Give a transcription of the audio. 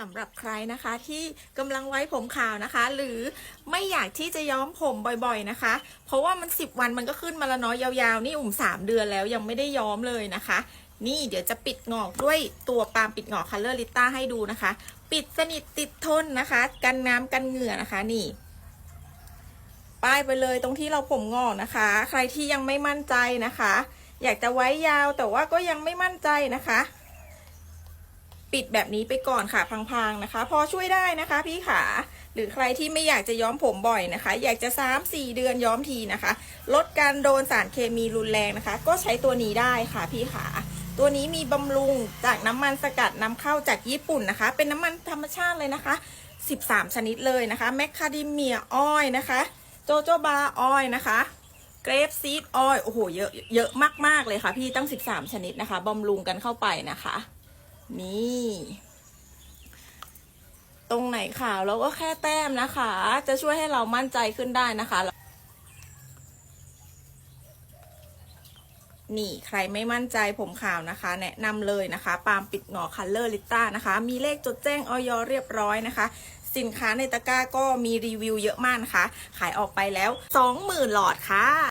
สำหรับใครนะคะที่กำลังไว้ผมขาวนะคะ หรือไม่อยากที่จะย้อมผมบ่อยๆนะคะ เพราะว่ามัน 10 วันมันก็ขึ้นมาแล้วเนาะยาวๆ นี่อุ่ม 3 เดือนแล้วยังไม่ได้ย้อมเลยนะคะ นี่เดี๋ยวจะปิดงอกด้วยตัวปาล์มปิดงอกคัลเลอร์ลิต้าให้ดูนะคะ ปิดสนิทติดทนนะคะ กันน้ำกันเหงื่อนะคะนี่ป้ายไปเลยตรงที่เราผมงอกนะคะ ใครที่ยังไม่มั่นใจนะคะ อยากจะไว้ยาวแต่ว่าก็ยังไม่มั่นใจนะคะ ปิดแบบนี้ไปก่อนค่ะพังๆนะคะ พอช่วยได้นะคะ พี่ขาหรือใครที่ไม่อยากจะย้อมผมบ่อยนะคะ อยากจะสามสี่เดือนย้อมทีนะคะ ลดการโดนสารเคมีรุนแรงนะคะ ก็ใช้ตัวนี้ได้ค่ะพี่ขาตัวนี้มีบำรุงจากน้ำมันสกัดนำเข้าจากญี่ปุ่นนะคะ เป็นน้ำมันธรรมชาติเลยนะคะ 13 ชนิดเลยนะคะแมคคาเดเมียออยนะคะ โจโจบาออยนะคะเกรฟซีดออยโอ้โหเยอะเยอะมากๆเลยค่ะ พี่ตั้ง 13 ชนิดนะคะบำรุงกันเข้าไปนะคะ นี่ ตรงไหนขาวเราก็แค่แต้มนะคะ จะช่วยให้เรามั่นใจขึ้นได้นะคะ นี่ใครไม่มั่นใจผมขาวนะคะ แนะนำเลยนะคะ ปาล์มปิดหงอคัลเลอร์ลิต้านะคะ มีเลขจดแจ้งออยเรียบร้อยนะคะสินค้าในตะกร้าก็มีรีวิวเยอะมากนะคะ ขายออกไปแล้ว 20,000 หลอดค่ะ